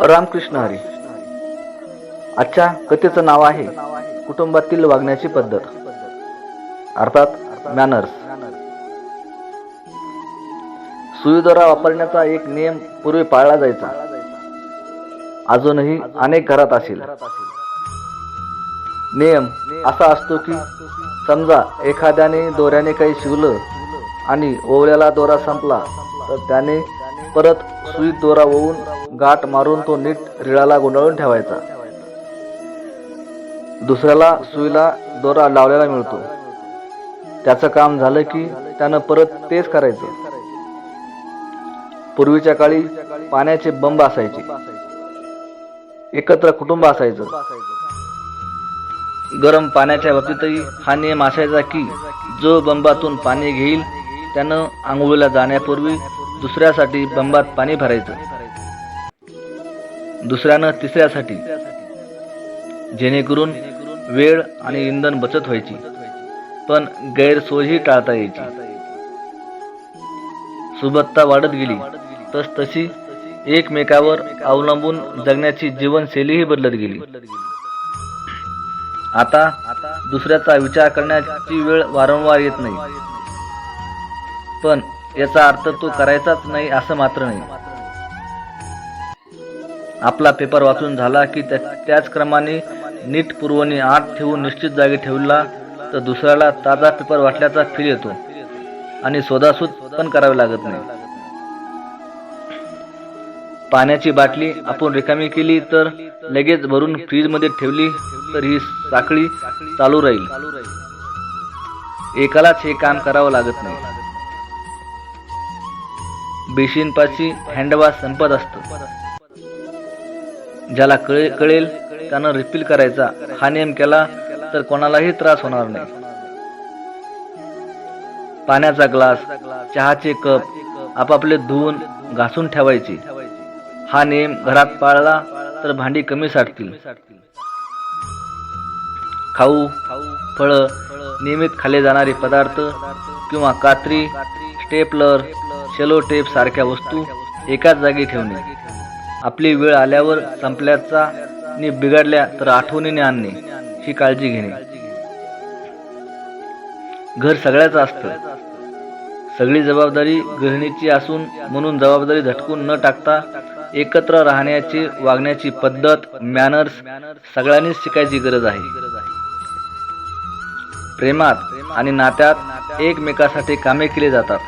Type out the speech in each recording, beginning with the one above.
रामकृष्ण हरी. आजच्या कथेचं नाव आहे कुटुंबातील वागण्याची पद्धत. अर्थात मॅनर्स सुईदोरा वापरण्याचा एक नियम पूर्वी पाळला जायचा. अजूनही अनेक घरात असेल. नियम असा असतो की समजा एखाद्याने दोऱ्याने काही शिवलं आणि ओवल्याला दोरा संपला तर त्याने परत सुई दोरा ओवून गाठ मारून तो नीट रिळाला गुंडाळून ठेवायचा. दुसऱ्याला सुईला दोरा लावलेला मिळतो. त्याचं काम झालं की त्यानं परत तेच करायचं. पूर्वीच्या काळी पाण्याचे बंब असायचे. एकत्र कुटुंब असायचं. गरम पाण्याच्या बाबतीतही हा नियम असायचा की जो बंबातून पाणी घेईल त्यानं आंघोळीला जाण्यापूर्वी दुसऱ्यासाठी बंबात पाणी भरायचं. दुसऱ्यानं तिसऱ्यासाठी. जेणेकरून वेळ आणि इंधन बचत व्हायची. पण गैरसोयही टाळता यायची. सुबत्ता वाढत गेली तस तशी एकमेकावर अवलंबून जगण्याची जीवनशैलीही बदलत गेली. आता दुसऱ्याचा विचार करण्याची वेळ वारंवार येत नाही. पण याचा अर्थ तो करायचाच नाही असं मात्र नाही. आपला पेपर वाचून झाला की त्या- त्याच क्रमाने नीट पुरवणी आत ठेवून निश्चित जागी ठेवला तर दुसऱ्याला ताजा पेपर वाटल्याचा फील येतो. आणि शोधाशोध पण करावी लागत नाही. पाण्याची बाटली आपण रिकामी केली तर लगेच भरून फ्रीजमध्ये ठेवली तर ही साखळी चालू राहील. एकालाच हे काम करावं लागत नाही. बेशिनपाची हँडवॉश संपत असतो. ज्याला कळे कळेल त्यानं रिफिल करायचा. हा नियम केला तर कोणालाही त्रास होणार नाही. पाण्याचा ग्लास चहाचे कप आपापले धुवून घासून ठेवायचे. हा नियम घरात पाळला तर भांडी कमी साठतील. खाऊ फळं नियमित खाल्ले जाणारे पदार्थ किंवा कात्री स्टेपलर शेलो टेप सारख्या वस्तू एकाच जागी ठेवणे. आपली वेळ आल्यावर संपल्याचा नि बिघडल्या तर आठवणीने आणणे ही काळजी घेणे. घर सगळ्याचं असतं. सगळी जबाबदारी गृहिणीची असून म्हणून जबाबदारी झटकून न टाकता एकत्र राहण्याची वागण्याची पद्धत मॅनर्स सगळ्यांनीच शिकायची गरज आहे. प्रेमात आणि नात्यात एकमेकासाठी कामे केली जातात.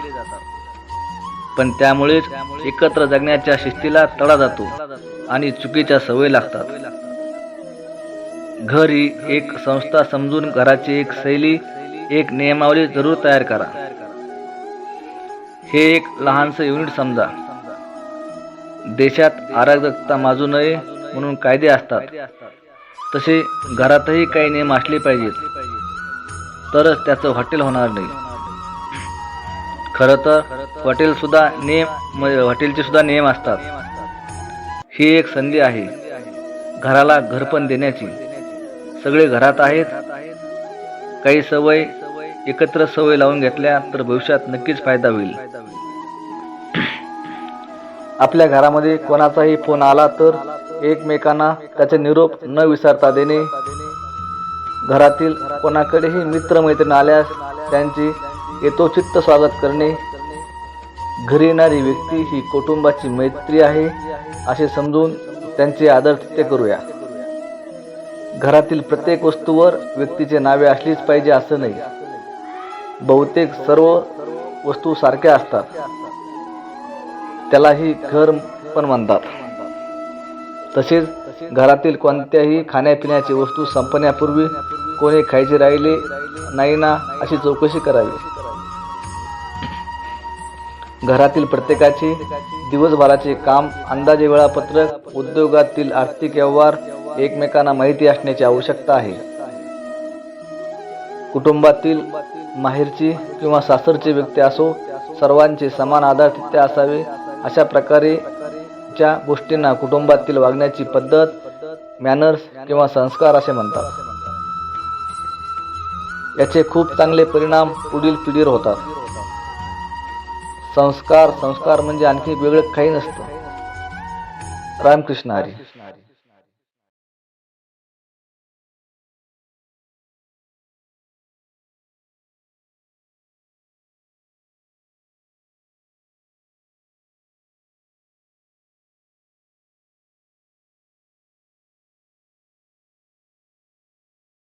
पण त्यामुळेच एकत्र जगण्याच्या शिस्तीला तडा जातो आणि चुकीच्या सवय लागतात. घर ही एक संस्था समजून घराची एक शैली एक नियमावली जरूर तयार करा. हे एक लहानसं युनिट समजा. देशात अराजकता माजू नये म्हणून कायदे असतात. तसे घरातही काही नियम असले पाहिजेत. तरच त्याचं हॉटेल होणार नाही. खरं तर हॉटेल सुद्धा म्हणजे हॉटेलचे सुद्धा नियम असतात. ही एक संधी आहे. घराला घरपण देण्याची. सगळे घरात आहेत. काही सवय एकत्र सवय लावून घेतल्या तर भविष्यात नक्कीच फायदा होईल. आपल्या घरामध्ये कोणाचाही फोन आला तर एकमेकांना त्याचे निरोप न विसरता देणे. घरातील कोणाकडेही मित्रमैत्रीण आल्यास त्यांची येतोचित्त स्वागत करणे. घरी येणारी व्यक्ती ही कुटुंबाची मैत्री आहे असे समजून त्यांचे आदरातिथ्य करूया. घरातील प्रत्येक वस्तूवर व्यक्तीचे नावे असलीच पाहिजे असं नाही. बहुतेक सर्व वस्तू सारख्या असतात. त्यालाही घर पण म्हणतात. तसेच घरातील कोणत्याही खाण्यापिण्याची वस्तू संपण्यापूर्वी कोणी खायचे राहिले नाही ना अशी चौकशी करावी. घरातील प्रत्येकाचे दिवसभराचे काम अंदाजे वेळापत्रक उद्योगातील आर्थिक व्यवहार एकमेकांना माहिती असण्याची आवश्यकता आहे. कुटुंबातील माहेरची किंवा सासरची व्यक्ती असो सर्वांचे समान आधार तिथे असावे अशा प्रकारे च्या गोष्टींना कुटुंबातील वागण्याची पद्धत मॅनर्स किंवा संस्कार असे म्हणतात. याचे खूप चांगले परिणाम पुढील पिढीवर होतात. संस्कार संस्कार म्हणजे आणखी वेगळं काही नसतं. रामकृष्ण हरी.